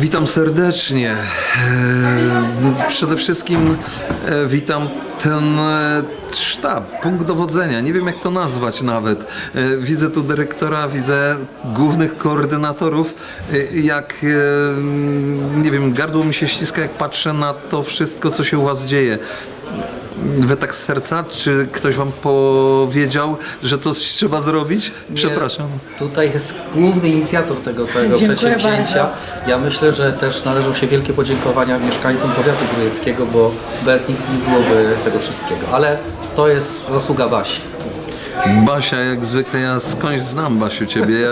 Witam serdecznie. E, Przede wszystkim e, witam ten e, sztab, punkt dowodzenia. Nie wiem jak to nazwać nawet. Widzę tu dyrektora, widzę głównych koordynatorów. Jak nie wiem, gardło mi się ściska, jak patrzę na to wszystko, co się u Was dzieje. Wy tak z serca? Czy ktoś Wam powiedział, że to trzeba zrobić? Przepraszam. Nie, Tutaj jest główny inicjator tego całego Dziękuję przedsięwzięcia. Ja myślę, że też należą się wielkie podziękowania mieszkańcom powiatu grujeckiego, bo bez nich nie byłoby tego wszystkiego. Ale to jest zasługa Basi. Basia, jak zwykle ja skądś znam Basiu ciebie, ja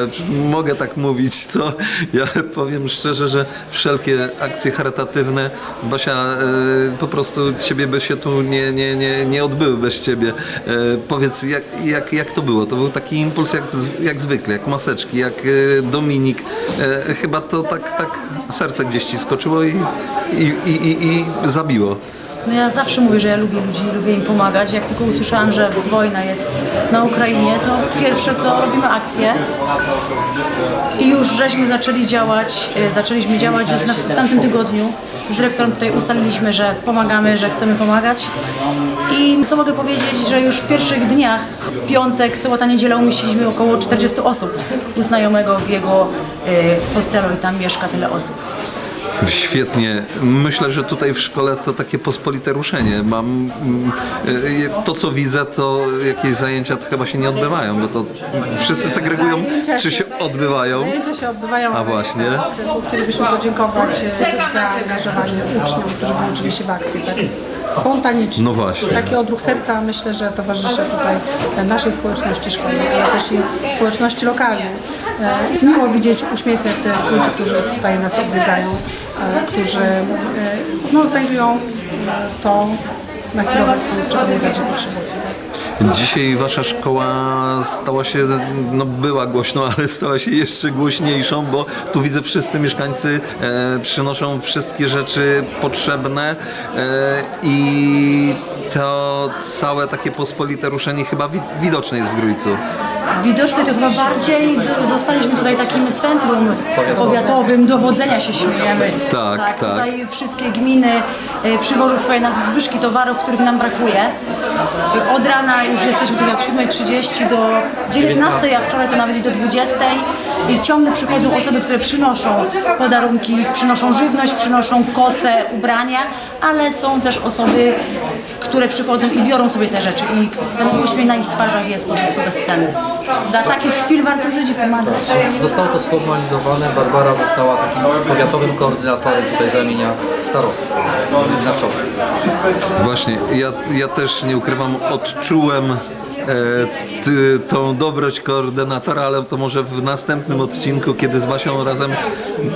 mogę tak mówić, co? Ja powiem szczerze, że wszelkie akcje charytatywne, Basia, e, po prostu ciebie by się tu nie, nie, nie, nie odbyły bez ciebie. E, powiedz, jak, jak, jak to było? To był taki impuls jak, jak zwykle, jak maseczki, jak e, Dominik. E, chyba to tak, tak serce gdzieś ci skoczyło i, i, i, i, i zabiło. No ja zawsze mówię, że ja lubię ludzi, lubię im pomagać. Jak tylko usłyszałam, że wojna jest na Ukrainie, to pierwsze co robimy akcję. I już żeśmy zaczęli działać, e, zaczęliśmy działać już na, w tamtym tygodniu. Z dyrektorem tutaj ustaliliśmy, że pomagamy, że chcemy pomagać. I co mogę powiedzieć, że już w pierwszych dniach, piątek, sobota, niedziela umieściliśmy około 40 osób u znajomego w jego y, hostelu i tam mieszka tyle osób. Świetnie. Myślę, że tutaj w szkole to takie pospolite ruszenie. Mam mm, y, to, co widzę, to jakieś zajęcia to chyba się nie odbywają, bo to wszyscy segregują, Zajęcia czy się odbywają. Zajęcia się odbywają. A właśnie. Chcielibyśmy podziękować e, za zaangażowanie uczniów, którzy włączyli się w akcję tak spontanicznie. No właśnie. Taki odruch serca myślę, że towarzyszy tutaj e, naszej społeczności szkolnej, ale też i społeczności lokalnej. E, Miło widzieć uśmiechy tych ludzi, którzy tutaj nas odwiedzają, e, którzy e, no, znajdują to na chwilę obecną, czego najbardziej potrzebują. Tak? Dzisiaj wasza szkoła stała się, no była głośną, ale stała się jeszcze głośniejszą, bo tu widzę wszyscy mieszkańcy e, przynoszą wszystkie rzeczy potrzebne e, i to całe takie pospolite ruszenie chyba wi- widoczne jest w Grójcu. Widoczne to chyba bardziej zostaliśmy tutaj takim centrum powiatowym, dowodzenia się śmiejemy. Tak, tak. Tutaj wszystkie gminy y, przywożą swoje nadwyżki towarów, których nam brakuje. Od rana już jesteśmy tutaj od 7.30 do 19.00, a wczoraj to nawet i do 20.00. I ciągle przychodzą osoby, które przynoszą podarunki, przynoszą żywność, przynoszą koce, ubrania, ale są też osoby, które przychodzą i biorą sobie te rzeczy. I ten uśmiech na ich twarzach jest po prostu bezcenny. Dla takich chwil warto żyć i pomagać. Zostało to sformalizowane. Barbara została takim powiatowym koordynatorem tutaj z ramienia starosty wyznaczony. Właśnie, ja, ja też nie ukrywam, odczułem ty, tą dobroć koordynatora, ale to może w następnym odcinku, kiedy z Basią razem,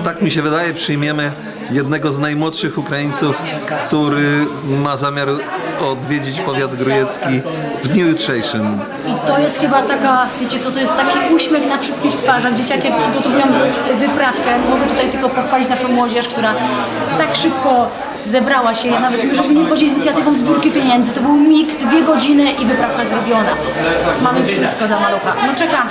tak mi się wydaje, przyjmiemy jednego z najmłodszych Ukraińców, który ma zamiar odwiedzić powiat grujecki w dniu jutrzejszym. I to jest chyba taka, wiecie co, to jest taki uśmiech na wszystkich twarzach. Dzieciaki przygotowują wyprawkę, mogę tutaj tylko pochwalić naszą młodzież, która tak szybko zebrała się. Nawet my żeśmy nie wchodzili z inicjatywą zbiórki pieniędzy. To był mig, dwie godziny i wyprawka zrobiona. Mamy wszystko dla malucha. No czekam.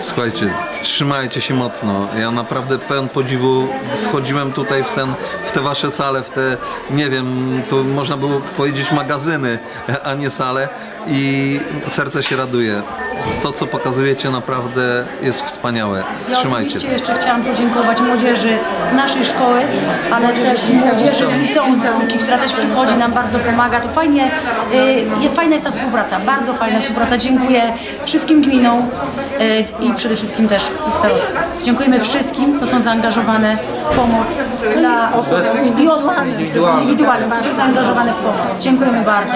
Słuchajcie, trzymajcie się mocno. Ja naprawdę pełen podziwu wchodziłem tutaj w, ten, w te wasze sale, w te, nie wiem, tu można było powiedzieć magazyny, a nie sale i serce się raduje. To, co pokazujecie naprawdę jest wspaniałe. Ja Trzymajcie. osobiście jeszcze chciałam podziękować młodzieży naszej szkoły, ale też młodzieży z liceum która też przychodzi, nam bardzo pomaga. To fajnie, y, fajna jest ta współpraca, bardzo fajna współpraca. Dziękuję wszystkim gminom y, i przede wszystkim też starostwom. Dziękujemy wszystkim, co są zaangażowane pomoc dla osób i osób indywidualnym, co są zaangażowane w pomoc. Dziękujemy bardzo.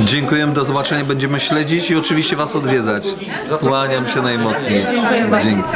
Dziękujemy, do zobaczenia. Będziemy śledzić i oczywiście was odwiedzać. Kłaniam się najmocniej. Dziękuję bardzo. Dzięki.